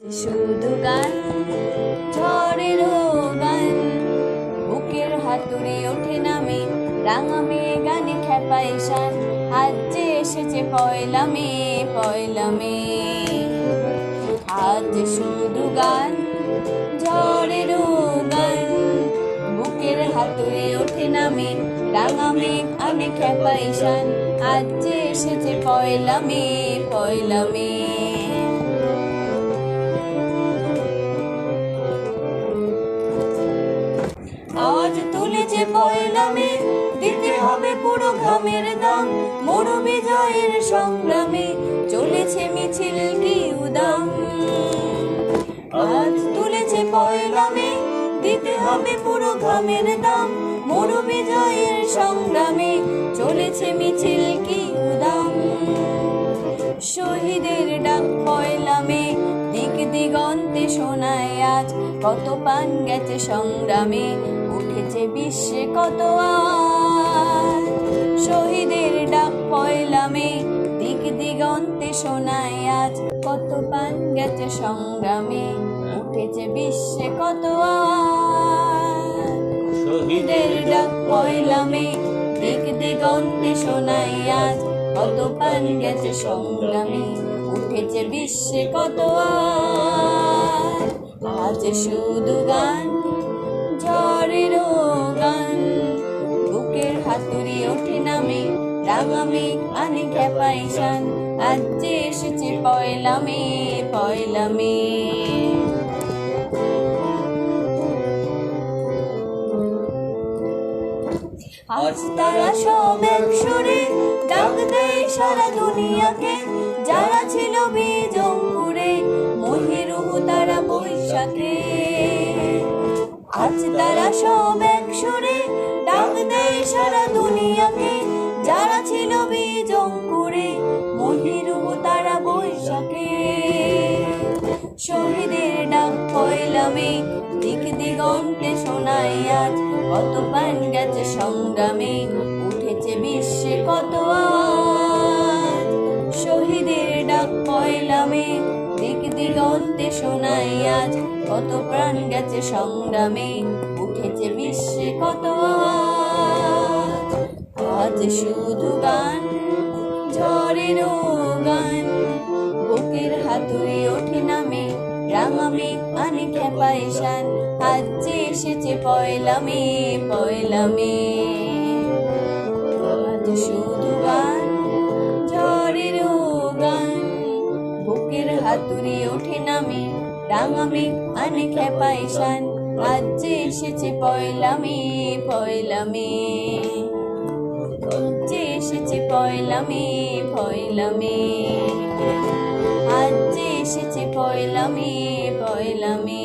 শুধু গান ঝড়েরও গান। বুকের হাতুড়ি ওঠে নামে, রাঙা মেয়ে গানে খেপাই শান। আজ যে এসেছে পয়লা মে পয়লা মে। আজ শুধু গান ঝড়েরও গান। বুকের হাতুড়ি ওঠে নামে, রাঙা মেঘ আনে খেপাই শান। আজ যে এসেছে পয়লা মে পয়লা মে। তুলেছে পয়লা মে দিতে হবে পুরো ঘামের দাম। মোর বিজয়ের সংগ্রামে চলেছে মিছিল কি উদাম। আজ তুলেছে পয়লামে দিতে হবে পুরো ঘামের দাম। মোর বিজয়ের সংগ্রামে চলেছে মিছিল কি উদাম। শহীদের ডাক পয়লা মে দিক দিগন্তে শোনায় কত পান গেছে সংগ্রামে, উঠেছে বিশ্বে কত শহীদের ডাক পয়লা মে দিক দিগন্তে শোনায় আজ, কত পান গেছে সংগ্রামে, উঠেছে বিশ্বে কত শহীদের ডাক পয়লা মে দিক দিগন্তে শোনাই আজ, কত পান গেছে সংগ্রামে, উঠেছে বিশ্বে কত আজ শুধু গান, ঝড়ের গান। বুকের হাতুড়ি ওঠে নামে রাঙা মেঘ আনে খেপাই শান। আজ এসেছে পয়লা মে পয়লা মে আজ তারা সব এক সুরে ডাক দেয় সারা দুনিয়াকে। যারা ছিল বীজ বৈশাখে আজ তারা সব এক সুরে ডাক দেয় সারা দুনিয়াকে। যারা ছিল বীজ অঙ্কুরে মহিরুহ তারা বৈশাখে। শহীদের ডাক পয়লামে দিক দিগন্তে শোনাই আজ। কত পান গেছে সংগ্রামে, উঠেছে বিশ্বে কত আজ দিগন্তে শোনাই আজ, কত প্রাণ গেছে সংগ্রামে, উঠেছে বিশ্বে কত আজ। শুধু গান ঝড়েরও গান, বুকের হাতুড়ি ওঠে নামে রাঙা মেঘ আনে খেপাই শান আজ যে এসেছে পয়লা মে পয়লা মে। আজ শুধু বুকের ওঠে নামে রাঙা আনে খেপাই শান রাজ্যে এসেছে পয়লা মে পয়লা মে যে এসেছে পয়লা মে পয়লা মে আজ এসেছে পয়লা মে পয়লা মে